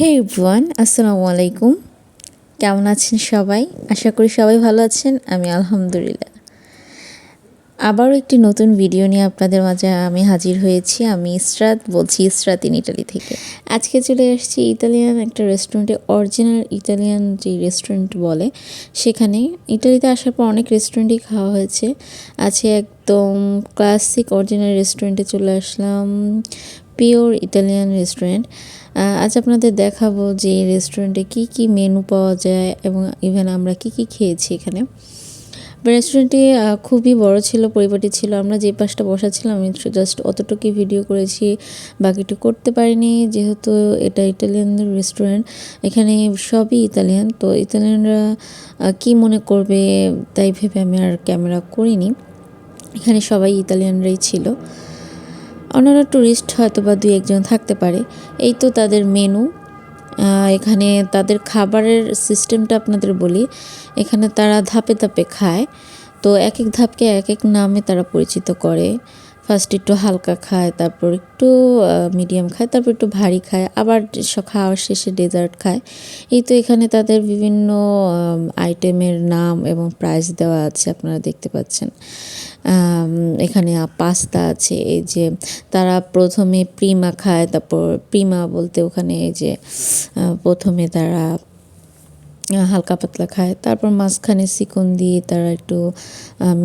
হে everyone আসসালামু আলাইকুম। কেমন আছেন সবাই? আশা করি সবাই ভালো আছেন, আমি আলহামদুলিল্লাহ। আবারও একটি নতুন ভিডিও নিয়ে আপনাদের মাঝে আমি হাজির হয়েছি। আমি ইসরাত, বলছি ইসরাত ইন ইটালি থেকে। আজকে চলে এসেছি ইতালিয়ান একটা রেস্টুরেন্টে অরিজিনাল ইটালিয়ান যে রেস্টুরেন্ট বলে, সেখানে ইটালিতে আসার পর অনেক রেস্টুরেন্টই খাওয়া হয়েছে। আছে একদম ক্লাসিক অরিজিনাল রেস্টুরেন্টে চলে আসলাম। Pure Italian restaurant. আজ আপনাদের দেখাবো যে রেস্টুরেন্টে কি কি মেনু পাওয়া যায় এবং ইভেন আমরা কি কি খেয়েছি এখানে। রেস্টুরেন্টটি খুবই বড় ছিল পরিপাটি ছিল, আমরা যে পাশটা বসা ছিলাম আমি জাস্ট অতটুকুই ভিডিও করেছি, বাকিটু করতে পারিনি, যেহেতু এটা ইটালিয়ানদের রেস্টুরেন্ট, এখানে সবই ইতালিয়ান, তো ইতালিয়ানরা কি মনে করবে তাই ভেবে আমি আর ক্যামেরা করিনি। এখানে সবাই ইতালিয়ানরাই ছিল। অন্যান্য ট্যুরিস্ট হয়তো বা দুই একজন থাকতে পারে। এই তো তাদের মেনু এখানে তাদের খাবারের সিস্টেমটা আপনাদের বলি। এখানে তারা ধাপে ধাপে খায়। তো এক এক ধাপকে এক এক নামে তারা পরিচিত করে। ফার্স্ট একটু হালকা খায়, তারপর একটু মিডিয়াম খায়, তারপর একটু ভারী খায়, আবার খাওয়ার শেষে ডেজার্ট খায়। এই তো এখানে তাদের বিভিন্ন আইটেমের নাম এবং প্রাইস দেওয়া আছে, আপনারা দেখতে পাচ্ছেন। এখানে পাস্তা আছে, এই যে তারা প্রথমে প্রিমা খায়, তারপর প্রিমা বলতে ওখানে এই যে প্রথমে তারা হালকা পাতলা খায়। তারপর মাঝখানে চিকন দিয়ে তারা একটু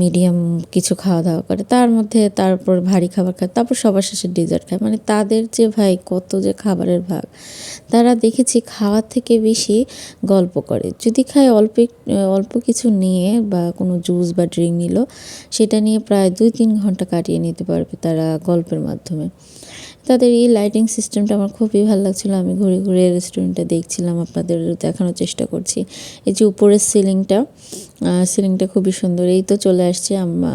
মিডিয়াম কিছু খাওয়া দাওয়া করে। তার মধ্যে তারপর ভারী খাবার খায়। তারপর সবার শেষে ডেজার্ট খায়। মানে তাদের যে ভাই, কত যে খাবারের ভাগ, তারা দেখেছি খাওয়ার থেকে বেশি গল্প করে। যদি খায় অল্প অল্প কিছু নিয়ে বা কোনো জুস বা ড্রিঙ্ক নিল, সেটা নিয়ে প্রায় দুই তিন ঘণ্টা কাটিয়ে নিতে পারবে তারা গল্পের মাধ্যমে। তাদের এই লাইটিং সিস্টেমটা আমার খুবই ভালো লাগছিল। আমি ঘুরে ঘুরে রেস্টুরেন্টটা দেখছিলাম, আপনাদের দেখানোর চেষ্টা করছি। এই যে উপরের সিলিংটা সিলিংটা খুবই সুন্দর। এই তো চলে আসছে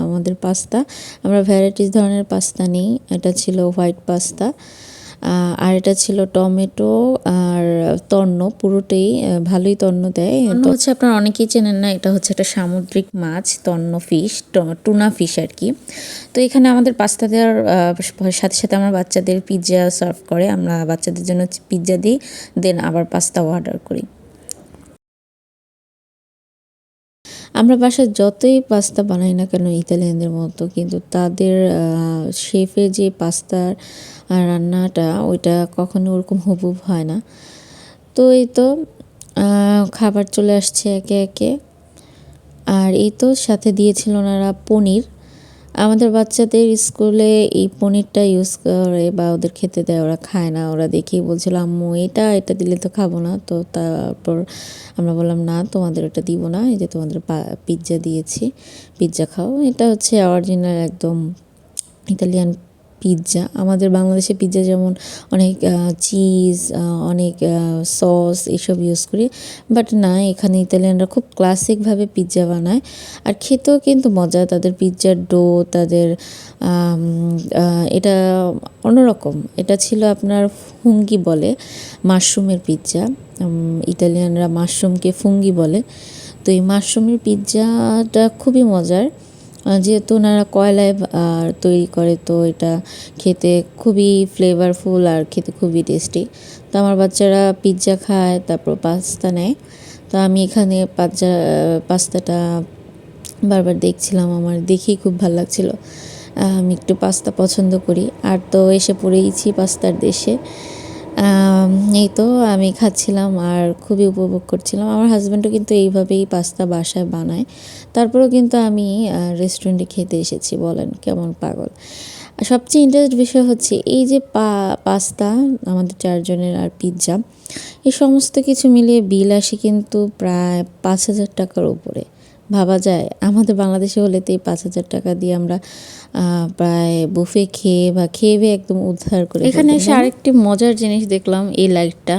আমাদের পাস্তা। আমরা ভ্যারাইটিস ধরনের পাস্তা নিই। এটা ছিল হোয়াইট পাস্তা আর এটা ছিল টমেটো আর তন্ন পুরোটাই ভালোই তন্ন দেয়। তো হচ্ছে আপনারা অনেকেই চেনেন না এটা হচ্ছে একটা সামুদ্রিক মাছ তন্ন ফিশ টুনা ফিশ আর কি। তো এখানে আমাদের পাস্তা দেওয়ার সাথে সাথে আমার বাচ্চাদের পিৎজা সার্ভ করে আমরা বাচ্চাদের জন্য পিৎজা দিই দেন আবার পাস্তা অর্ডার করি। আমরা বাসায় যতই পাস্তা বানাই না কেন ইতালিয়ানদের মতো, কিন্তু তাদের শেফে যে পাস্তার রান্নাটা, ওইটা কখনো ওরকম হুবুব হয় না। তো এই তো খাবার চলে আসছে একে একে। আর এই তো সাথে দিয়েছিল ওনারা পনির। আমাদের বাচ্চাদের স্কুলে এই পনিরটা ইউজ করে বা ওদের খেতে দেয়, ওরা খায় না। ওরা দেখেই বলছিল, আম্মু, এটা এটা দিলে তো খাব না। তো তারপর আমরা বললাম, না, তোমাদের এটা দিব না। এই যে তোমাদের পিৎজা দিয়েছি। পিৎজা খাও। এটা হচ্ছে অরিজিনাল একদম ইতালিয়ান পিৎজা, আমাদের বাংলাদেশে পিৎজা যেমন অনেক চিজ অনেক সস এসব ইউজ করি। বাট না, এখানে ইতালিয়ানরা খুব ক্লাসিকভাবে পিৎজা বানায়। আর খেতেও কিন্তু মজা, তাদের পিৎজার ডো তাদের এটা অন্যরকম। এটা ছিল আপনার ফুঙ্গি বলে, মাশরুমের পিৎজা। ইতালিয়ানরা মাশরুমকে ফুঙ্গি বলে। তো এই মাশরুমের পিৎজাটা খুবই মজার। যেহেতু ওনারা কয়লায় আর তৈরি করে, তো এটা খেতে খুবই ফ্লেভারফুল আর খেতে খুবই টেস্টি তো আমার বাচ্চারা পিৎজা খায়, তারপর পাস্তা নেয়। তো আমি এখানে পাজ্জা পাস্তাটা বারবার দেখছিলাম, আমার দেখেই খুব ভালো লাগছিল। আমি একটু পাস্তা পছন্দ করি। আর তো এসে পড়েইছি পাস্তার দেশে। এই তো আমি খাচ্ছিলাম আর খুবই উপভোগ করছিলাম। আমার হাজব্যান্ডও কিন্তু এইভাবেই পাস্তা বাসায় বানায়। তারপরেও কিন্তু আমি রেস্টুরেন্টে খেতে এসেছি, বলেন, কেমন পাগল। সবচেয়ে ইন্টারেস্ট বিষয় হচ্ছে এই যে পা পাস্তা আমাদের চারজনের আর পিৎজা এই সমস্ত কিছু মিলিয়ে বিল আসে কিন্তু প্রায় পাঁচ হাজার টাকার উপরে। ভাবা যায়। আমাদের বাংলাদেশে হলে তো এই পাঁচ হাজার টাকা দিয়ে আমরা প্রায় বুফে খেয়ে বা খেয়ে খেয়ে একদম উদ্ধার করে এখানে এসে আরেকটি মজার জিনিস দেখলাম এই লাইটটা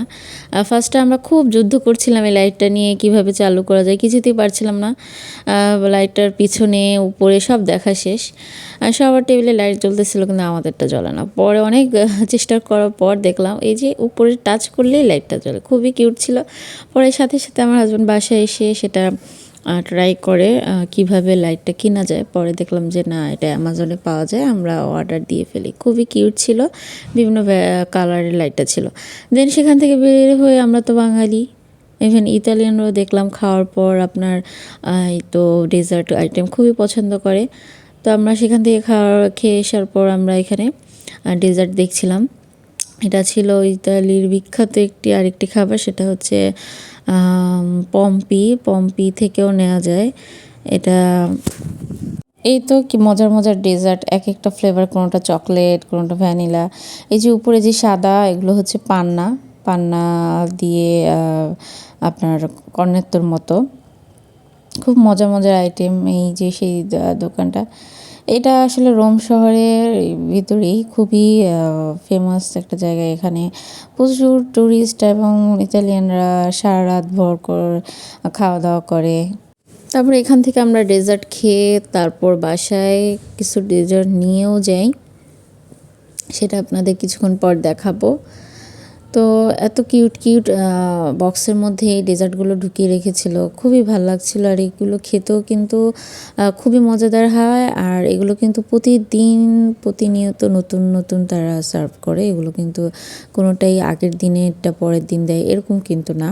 ফার্স্টে আমরা খুব যুদ্ধ করছিলাম এই লাইটটা নিয়ে কীভাবে চালু করা যায় কিছুতেই পারছিলাম না। লাইটটার পিছনে উপরে সব দেখা শেষ। সবার টেবিলে লাইট জ্বলতেছিল কিন্তু আমাদেরটা জ্বলে না। পরে অনেক চেষ্টা করার পর দেখলাম এই যে উপরে টাচ করলেই লাইটটা জ্বলে। খুবই কিউট ছিল। পরে সাথে সাথে আমার হাজব্যান্ড বাসায় এসে সেটা ট্রাই করে কীভাবে লাইটটা কেনা যায়। পরে দেখলাম যে, না, এটা অ্যামাজনে পাওয়া যায়, আমরা অর্ডার দিয়ে ফেলি। খুবই কিউট ছিল, বিভিন্ন কালারের লাইটটা ছিল। দেন সেখান থেকে বের হয়ে আমরা তো বাঙালি। ইভেন ইতালিয়ানরাও দেখলাম খাওয়ার পর আপনার এই তো ডেজার্ট আইটেম খুবই পছন্দ করে। তো আমরা সেখান থেকে খাওয়া, খেয়ে আসার পর আমরা এখানে ডেজার্ট দেখছিলাম। এটা ছিল ইতালির বিখ্যাত একটি আরেকটি খাবার, সেটা হচ্ছে পম্পি। পম্পি থেকেও নেওয়া যায়। এটা, এই তো কি মজার মজার ডেজার্ট এক একটা ফ্লেভার, কোনোটা চকলেট, কোনোটা ভ্যানিলা। এই যে উপরে যে সাদা, এগুলো হচ্ছে পান্না। পান্না দিয়ে আপনার কর্নেত্তর মতো। খুব মজার মজার আইটেম এই যে সেই দোকানটা। এটা আসলে রোম শহরের ভিতরেই খুবই ফেমাস একটা জায়গা এখানে। প্রচুর ট্যুরিস্ট এবং ইতালিয়ানরা সারা রাত ভর করে, খাওয়া দাওয়া করে। তারপর এখান থেকে আমরা ডেজার্ট খেয়ে তারপর বাসায় কিছু ডেজার্ট নিয়েও যাই। সেটা আপনাদের কিছুক্ষণ পর দেখাবো। তো এত কিউট কিউট বক্সের মধ্যে এই ডেজার্টগুলো ঢুকিয়ে রেখেছিল। খুবই ভালো লাগছিল আর এগুলো খেতেও কিন্তু খুবই মজাদার হয়। আর এগুলো কিন্তু প্রতিদিন প্রতিনিয়ত নতুন নতুন তারা সার্ভ করে। এগুলো কিন্তু কোনোটাই আগের দিনেরটা পরের দিন দেয়, এরকম কিন্তু না।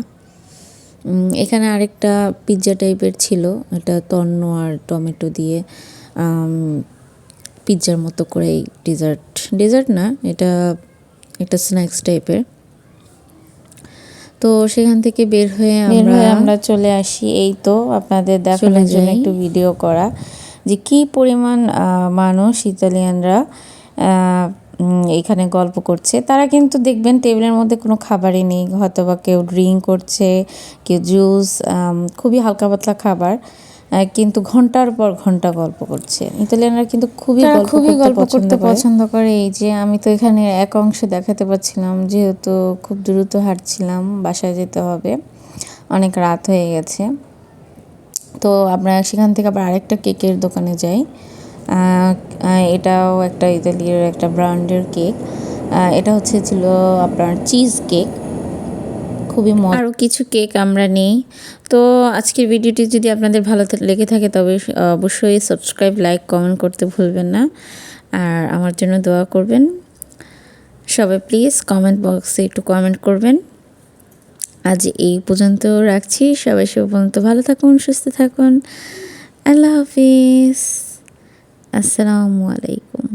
এখানে আরেকটা পিৎজা টাইপের ছিল। এটা তন্ন আর টমেটো দিয়ে পিৎজার মতো করে এই ডেজার্ট ডেজার্ট না, এটা একটা স্ন্যাক্স টাইপের তো সেখান থেকে বের হয়ে বের হয়ে আমরা আমরা চলে আসি। এই তো আপনাদের দেখানোর জন্য একটু ভিডিও করা। যে কি পরিমাণ মানুষ ইতালিয়ানরা এখানে গল্প করছে। তারা কিন্তু দেখবেন টেবিলের মধ্যে কোনো খাবারই নেই। হয়তো বা কেউ ড্রিঙ্ক করছে কেউ জুস খুবই হালকা পাতলা খাবার। কিন্তু ঘণ্টার পর ঘণ্টা গল্প করছে। ইতালিয়ানরা কিন্তু খুবই খুবই গল্প করতে পছন্দ করে। এই যে আমি তো এখানে এক অংশ দেখাতে পারছিলাম যেহেতু খুব দ্রুত হাঁটছিলাম বাসায় যেতে হবে। অনেক রাত হয়ে গেছে। তো আমরা সেখান থেকে আবার আরেকটা কেকের দোকানে যাই। এটাও একটা ইতালির একটা ব্র্যান্ডের কেক এটা হচ্ছে ছিল আপনার চিজ কেক খুবই মজা আরও কিছু কেক আমরা নেই। তো আজকের ভিডিওটি যদি আপনাদের ভালো লেগে থাকে তবে অবশ্যই সাবস্ক্রাইব লাইক কমেন্ট করতে ভুলবেন না। আর আমার জন্য দোয়া করবেন। সবাই প্লিজ কমেন্ট বক্সে একটু কমেন্ট করবেন। আজ এই পর্যন্ত রাখছি। সবাই সে পর্যন্ত ভালো থাকুন, সুস্থ থাকুন। আল্লাহ হাফিজ। আসসালামু আলাইকুম।